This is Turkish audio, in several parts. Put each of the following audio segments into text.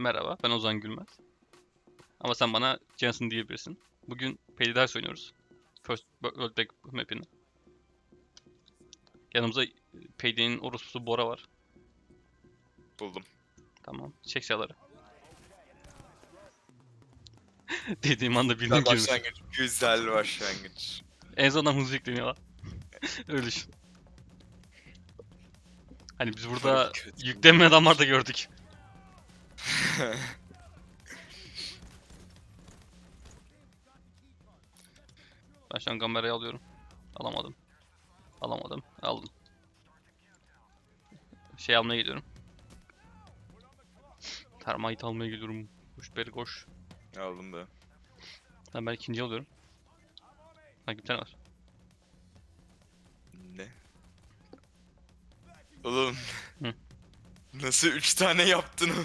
Merhaba, ben Ozan Gülmez. Ama sen bana Jensen diyebilirsin. Bugün Payday Ders oynuyoruz. First World Back map'ini. Yanımızda Payday'in orospusu Bora var. Buldum. Tamam, çek silahları. Dediğim anda Güzel bildiğim gibi. başlangıç. Güzel başlangıç. En azından hızlı yükleniyor lan. Öyle düşün. Hani biz burada Kötü. yüklenmeyen adamlar da gördük. Ben şu an kamerayı alıyorum. Alamadım. Alamadım. Aldım. Şey almaya gidiyorum. Termite almaya gidiyorum. Koş beri koş. Aldım da. Ben, ben ikinci alıyorum. Sanki bir tane var. Ne? Oğlum. Hı. Nasıl 3 tane yaptın o?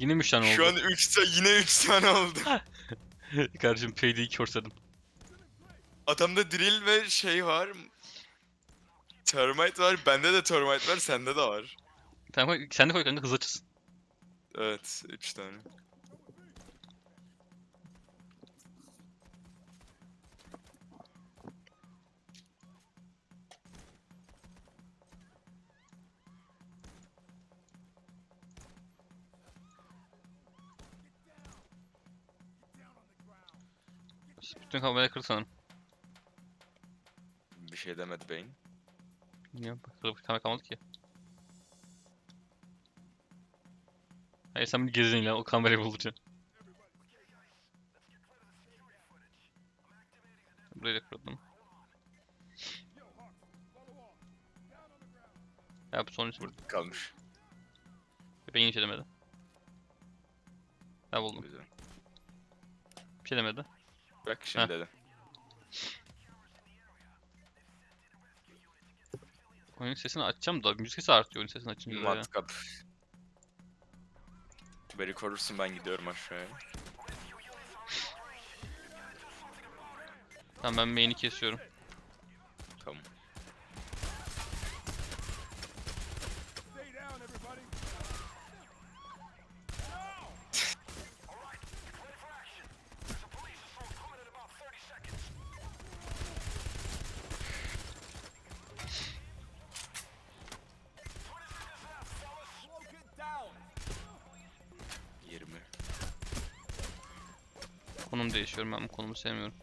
Yine mi üç tane oldu? Şu an 3 tane yine 3 tane oldu. Kardeşim Payday'i körsedim. Adamda drill ve şey var. Termite var. Bende de termite var. Sende de var. Tamam sen de koy kanka hız açılsın. Evet. 3 tane. Kamerayı kır sanırım. Bir şey demedi beyin. Bilmiyorum. Kır bir kamera kalmadı ki. Hayır sen bir gezin ile o kamerayı bulacaksın. Burayı da kırdım. Ya bu sonuncusu burada. Kalmış. Ben yine bir şey demedi. Ben buldum. Güzel. Bir şey demedi. Bak şimdi dedi. Oyunun sesini açacağım da müzik sesi artıyor oyunun sesini açınca da ya. Matkap. Beni korursun ben gidiyorum aşağıya. Tamam ben main'i kesiyorum. Tamam. Değişiyorum ben bu konumu sevmiyorum.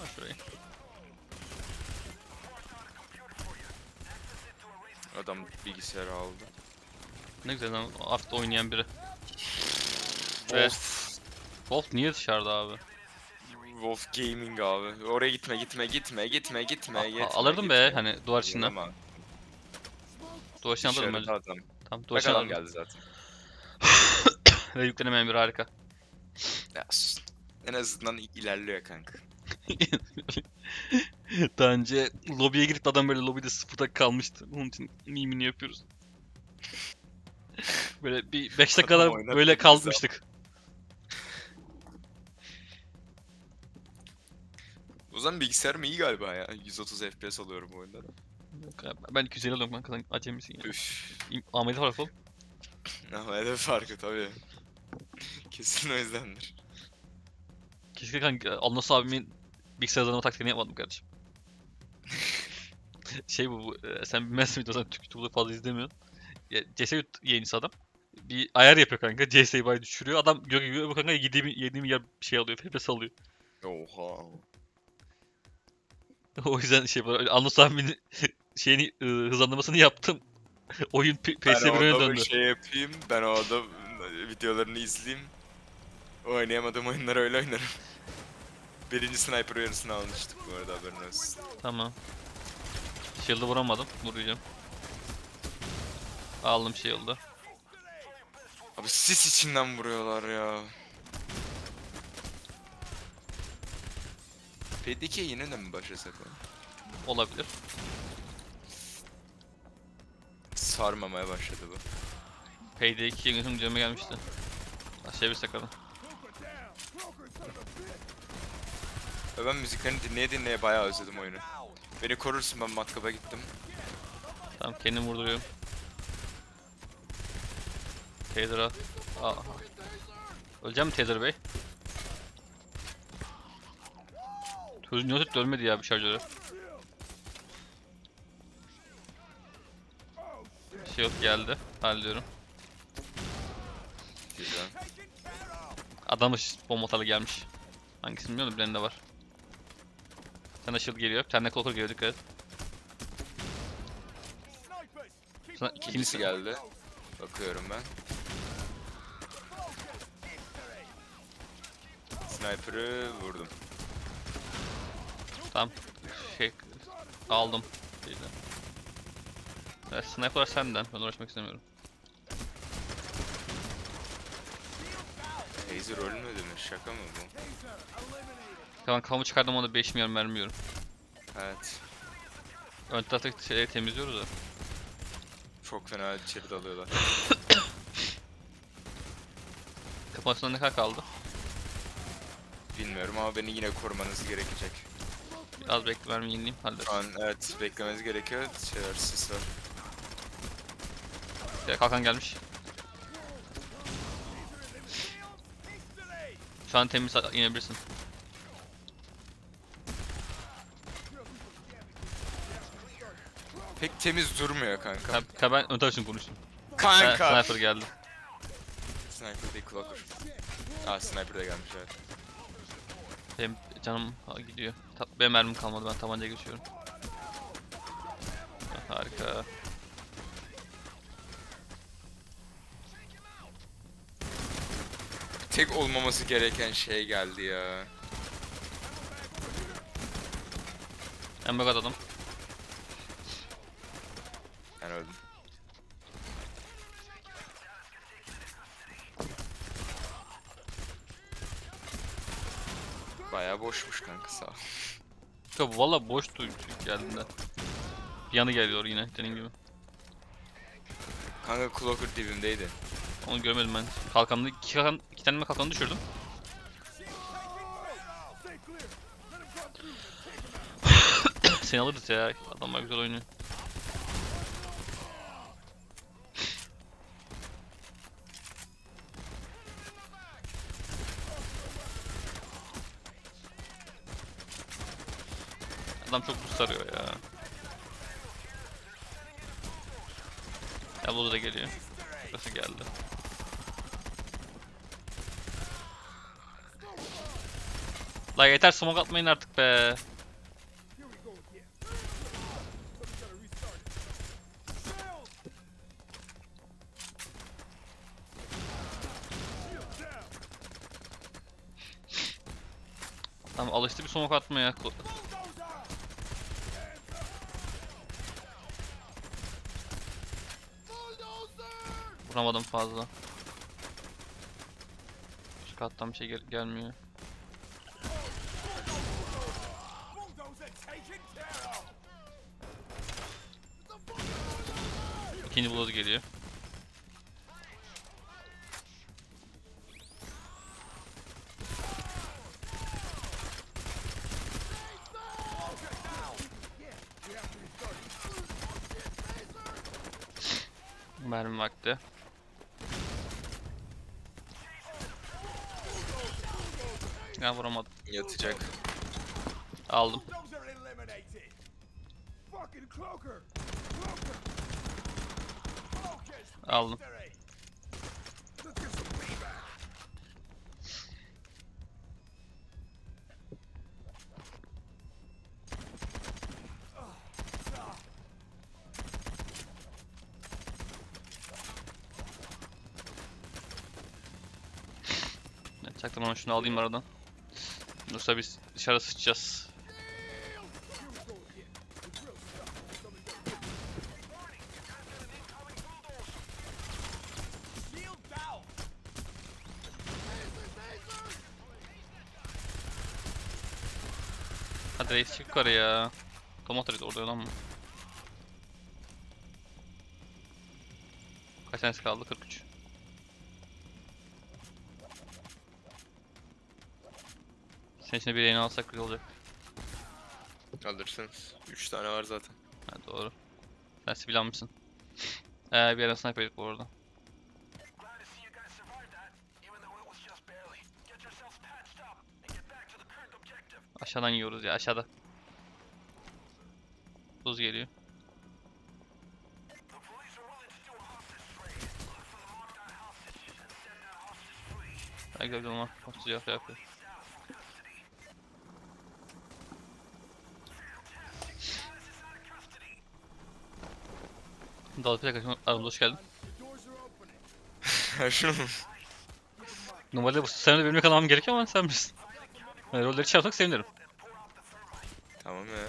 Bak şurayı. Adam bilgisayarı aldı. Ne güzel lan Aft oynayan biri. Ve Wolf. Wolf niye dışarıda abi? Wolf Gaming abi. Oraya gitme gitme gitme gitme gitme A- gitme. alırdım be gitme. hani duvar içinden. Duvar içinden alırdım bence. adam. Duvar Bak adam geldi zaten. Ve yüklenemeyen biri harika. Ya, en azından i- ilerliyor kanka. Daha önce lobiye girip adam böyle lobide sıfırda kalmıştı. Onun için mimini yapıyoruz. Böyle bir 5 dakika Adam kadar oynatıyor böyle kalmıştık. O zaman bilgisayarım iyi galiba ya. 130 FPS alıyorum bu oyunda da. Ben 250 alıyorum kanka sen acemisin ya. Üf. Ahmet'e oğlum. Ama hedef farkı tabii. Kesin o yüzdendir. Keşke kanka Alnos abimin bilgisayar hızlanma taktiğini yapmadım kardeşim. şey bu, bu e, sen bilmezsin video sen Türk YouTube'da fazla izlemiyorsun. Ya, CS yayıncısı adam. Bir ayar yapıyor kanka. CS'yi bayağı düşürüyor. Adam gör gibi bu kanka 7 7 milyar bir şey alıyor. FPS alıyor. Oha. o yüzden şey böyle Alnos abinin şeyini e, hızlandırmasını yaptım. Oyun P- Ben PS1'e orada döndü. bir şey yapayım. Ben orada videolarını izleyeyim. Oynayamadığım oyunları öyle oynarım. Birinci sniper uyarısını almıştık bu arada haberin olsun. Tamam. Shield'ı vuramadım. Vuracağım. Aldım shield'ı. Abi sis içinden vuruyorlar ya. PDK yine de mi başlasak o? Olabilir. Sarmamaya başladı bu. Payday 2 yeni güncelleme gelmişti. Aşağıya bir sakalım. Ve ben müziklerini dinleye dinleye bayağı özledim oyunu. Beni korursun ben matkaba gittim. Tamam kendimi vurduruyorum. Taser'a. Aa. Öleceğim mi Taser Bey? Çocuğun niye tuttu ölmedi ya bir şarjörü. Şey yok geldi. Hallediyorum. Güzel. Adam bombatarlı gelmiş. Hangisini bilmiyorum da birinde var. Tane shield geliyor. Bir tane clocker geliyor dikkat et. Sana İkincisi ikincisi geldi. Bakıyorum ben. Sniper'ı vurdum. Tamam. Şey aldım. Şeyden. Evet, sniper senden. Ben uğraşmak istemiyorum. Hazer ölmedi mi? Şaka mı bu? Tamam kafamı çıkardım onda 5 milyon mermiyorum. Evet. Ön taraftaki şeyleri temizliyoruz da. Çok fena içeri dalıyorlar. Kafasında ne kadar kaldı? Bilmiyorum ama beni yine korumanız gerekecek. Az bekle mermi yenileyim hallederiz. Şu an evet beklemeniz gerekiyor. Şeyler sis var. Ya, kalkan gelmiş. Şu an temiz inebilirsin. Pek temiz durmuyor kanka. Ha, ha, ben ön taraf için konuştum. Kanka! Ha, sniper geldi. Sniper değil Clocker. Aa sniper de gelmiş evet. Benim canım gidiyor. Ta benim mermim kalmadı ben tabanca geçiyorum. Ha, Harika. Tek olmaması gereken şey geldi ya. En bak adam. Ben öldüm. Bayağı boşmuş kanka sağ ol. Ya valla boştu ilk geldiğinde. Yanı geliyor yine senin gibi. Kanka Clocker dibimdeydi. Onu görmedim ben. Kalkanını iki, kalkan, iki tane kalkanı düşürdüm. Seni alırız ya. Adamlar güzel oynuyor. Adam çok buz sarıyor ya. Yavru da geliyor. Burası geldi. La yeter smoke atmayın artık be. Tamam alıştı bir smoke atmaya. Vuramadım fazla. Şu kattan bir şey gel- gelmiyor. İkinci buloz geliyor. Mermi vakti. Ya vuramadım. Yatacak. Aldım. Aldım. Çaktırmadan şunu alayım aradan. Yoksa biz dışarı sıçacağız. Shield down. Hadi reis çık yukarı ya. Tomat reis orada lan mı? Kaç tanesi kaldı? 43. Senin içine bir yayın alsak güzel olacak. Alırsınız. 3 tane var zaten. Ha doğru. Sen sivil almışsın. Ee, bir yerden sniper yedik bu arada. Aşağıdan yiyoruz ya aşağıda. Buz geliyor. Belki de olmaz. Hafızı yok yapıyor. Dalıp yaklaşım aramda hoş geldin. Şunu mu? Normalde bu seninle benimle kalmam gerekiyor ama sen bilirsin. Yani rolleri çarpsak sevinirim. Tamam ya.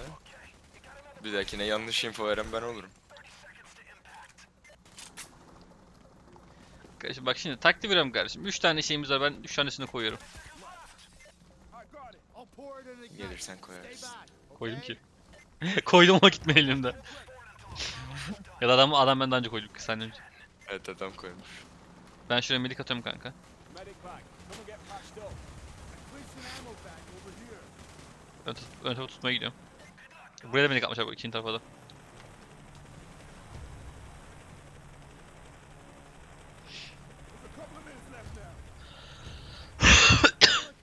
Bir dahakine yanlış info veren ben olurum. Kardeşim bak şimdi taktik veriyorum kardeşim. 3 tane şeyimiz var ben 3 tanesini koyuyorum. Gelirsen koyarsın. Koydum ki. Koydum ama gitme elimde. ya da adam, adam benden önce koydum 2 saniye önce. Evet adam koymuş. Ben şuraya medik atıyorum kanka. Ön, ön tarafı tutmaya gidiyorum. Buraya da medik atmışlar bu ikinci tarafa da.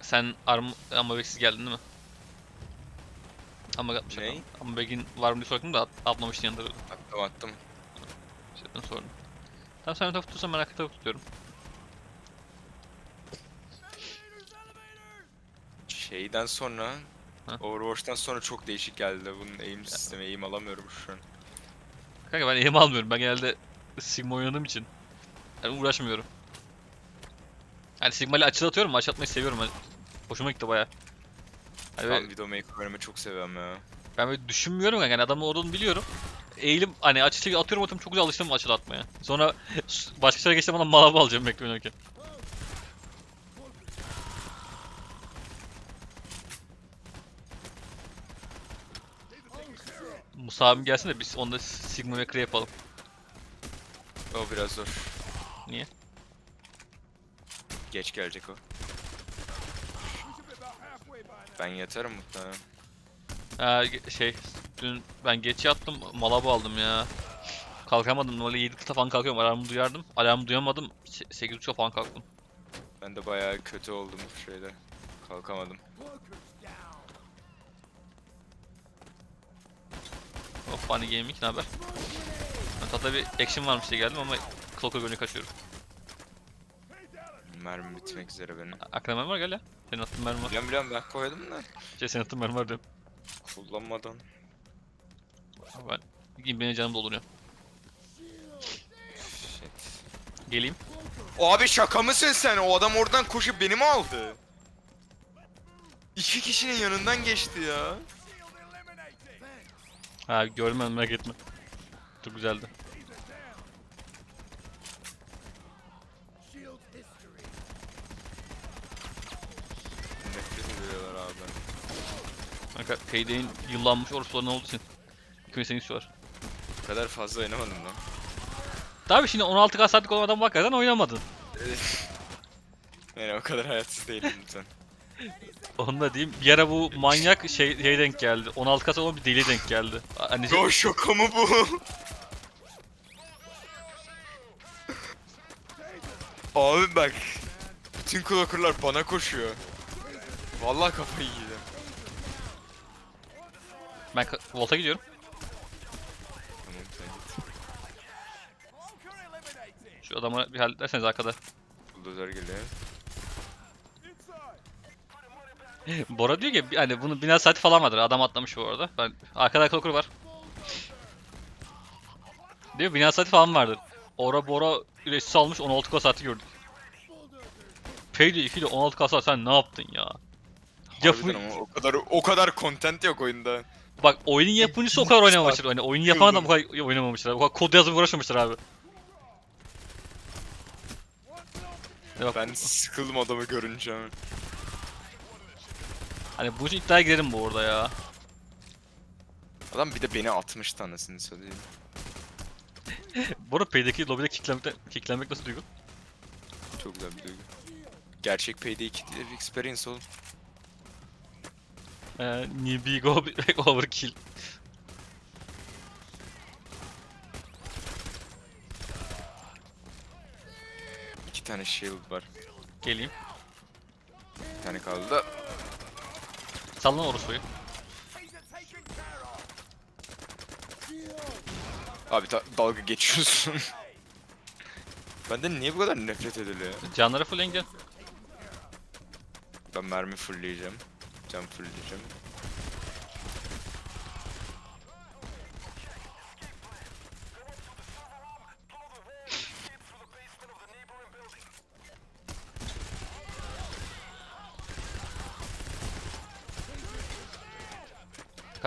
Sen arm ama beksiz geldin değil mi? Ama atmışlar. Ney? Ama begin var mı diye sordum da at, atmamıştın yanında. Attım attım. İşte ben sordum. Tamam sen ön tarafı tutursan ben arka tarafı tutuyorum. Şeyden sonra Ha? Overwatch'tan sonra çok değişik geldi. Bunun aim sistemi, aim alamıyorum şu an. Kanka ben eğim almıyorum. Ben genelde Sigma oynadığım için. Yani uğraşmıyorum. Yani Sigma ile açı atıyorum. Açı atmayı seviyorum. Ben. Hoşuma gitti baya. Hani Ben böyle- Widowmaker oynamayı çok seviyorum ya. ben böyle düşünmüyorum kanka. Yani adamın olduğunu biliyorum. Eğilim hani açı çekip atıyorum atıyorum çok güzel alıştım açıda atmaya. Sonra başka şeylere geçtim bana malabı alacağım bekle oynarken. Musa abim gelsin de biz onda Sigma ve Kree yapalım. O biraz zor. Niye? Geç gelecek o. Ben yatarım muhtemelen. Ha ge- şey dün ben geç yattım malabı aldım ya. Kalkamadım normalde 7 falan kalkıyorum alarmı duyardım. Alarmı duyamadım 8.30 falan kalktım. Ben de bayağı kötü oldum bu şeyde. Kalkamadım. Funny Gaming ne haber? Ben tatta bir action varmış diye geldim ama Clock'a gönlü kaçıyorum. Mermi bitmek üzere benim. Aklına mermi var gel ya. Senin attığın mermi var. Biliyorum biliyorum ben koydum da. Şey senin attığın mermi var diyorum. Kullanmadan. Ben benim canım dolunuyor. Shit. Geleyim. Abi şaka mısın sen? O adam oradan koşup beni mi aldı? İki kişinin yanından geçti ya. Ha gördüm ben merak etme. Çok güzeldi. Nefret ediyorlar abi. Kanka Payday'in yıllanmış orospularından olduğu için. 2008 şu var. Bu kadar fazla oynamadım lan. Tabii şimdi 16 saatlik olan adam hakikaten oynamadın. yani o kadar hayatsız değilim lütfen. Onu da diyeyim. Bir ara bu manyak şey, şey denk geldi. 16 kasa olan bir deli denk geldi. Hani Go şoka mı bu? Abi bak. Bütün clocker'lar bana koşuyor. Vallahi kafayı yedim. ben ka- Volt'a gidiyorum. Tamam sen git. Cloaker eliminated. Şu adamı bir hallederseniz arkada. Bulldozer geliyor. Bora diyor ki hani bunu bina saati falan vardır. Adam atlamış bu arada. Ben arkada Clocker var. Diyor bina saati falan vardır. Ora Bora üreticisi almış 16 k saati gördük. Payday 2 ile 16 k saat sen ne yaptın ya? Yapı- Harbiden ama o kadar o kadar content yok oyunda. Bak oyunun yapımcısı o kadar oynamamıştır. Hani oyunu yapan adam bu kadar oynamamıştır. Bu kadar kod yazıp uğraşmamıştır abi. Ya bak, Ben sıkıldım adamı görünce. Hani bu iddiaya girerim bu orada ya. Adam bir de beni atmış tanesini söyleyeyim. bu arada Pay'deki lobide kicklemekte, kicklemek nasıl duygu? Çok güzel bir duygu. Gerçek Payday kickler experience oğlum. Ee, newbie go overkill. İki tane shield var. Geleyim. Bir tane kaldı Sallan orospuyu. Abi da- dalga geçiyorsun. Benden niye bu kadar nefret ediliyor? Canlara full engel. Ben mermi fullleyeceğim. Can fullleyeceğim.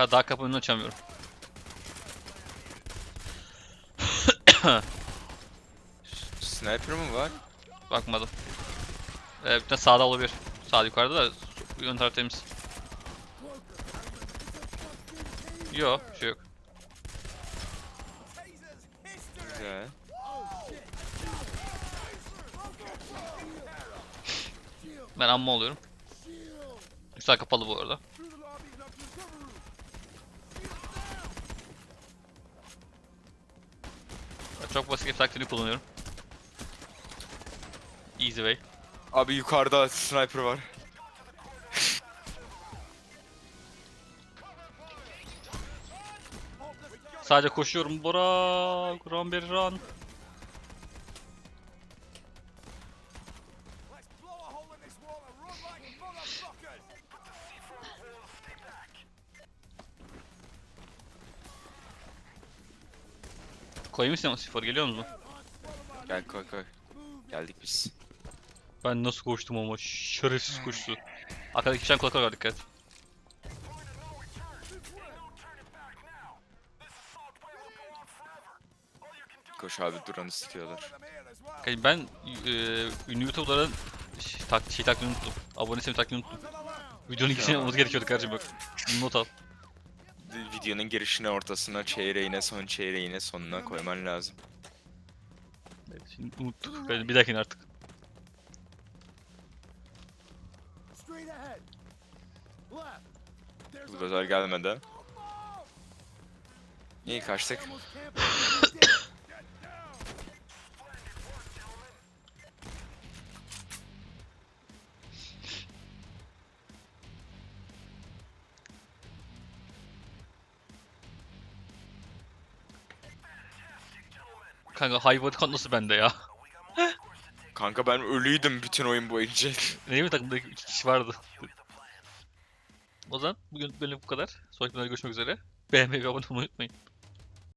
Ha, daha kapının açamıyorum. Sniper mı var? Bakmadım. Ee, bir tane sağda olabilir. Sağ yukarıda da ön taraf temiz. Yo, bir şey yok. Güzel. Ben amma oluyorum. Üstel kapalı bu arada. Çok basit bir taktiğini kullanıyorum. Easy way. Abi yukarıda sniper var. Sadece koşuyorum. Bora, run bir run. Koyayım mı sıfır geliyor musun? Gel koy koy. Geldik biz. Ben nasıl koştum ama şerefsiz koştu. Arkadaki kişiden kulaklar var dikkat. Koş abi duran istiyorlar. Them here as well. Yani ben e, ünlü YouTuber'ların şey, tak, şey taktiğini unuttum. Abone taktiğini unuttum. Videonun ikisini olması gerekiyordu kardeşim bak. Not al. Videonun girişine, ortasına, çeyreğine, son çeyreğine, sonuna koyman lazım. Evet, şimdi unuttuk. Ben bir dahakine artık. A Buldozer gelmedi. İyi kaçtık. Kanka high body count nasıl bende ya? Kanka ben ölüydüm bütün oyun boyunca. Ne mi takımda 2 kişi vardı. O zaman bugün böyle bu kadar. Sonraki bölümde görüşmek üzere. Beğenmeyi ve abone olmayı unutmayın.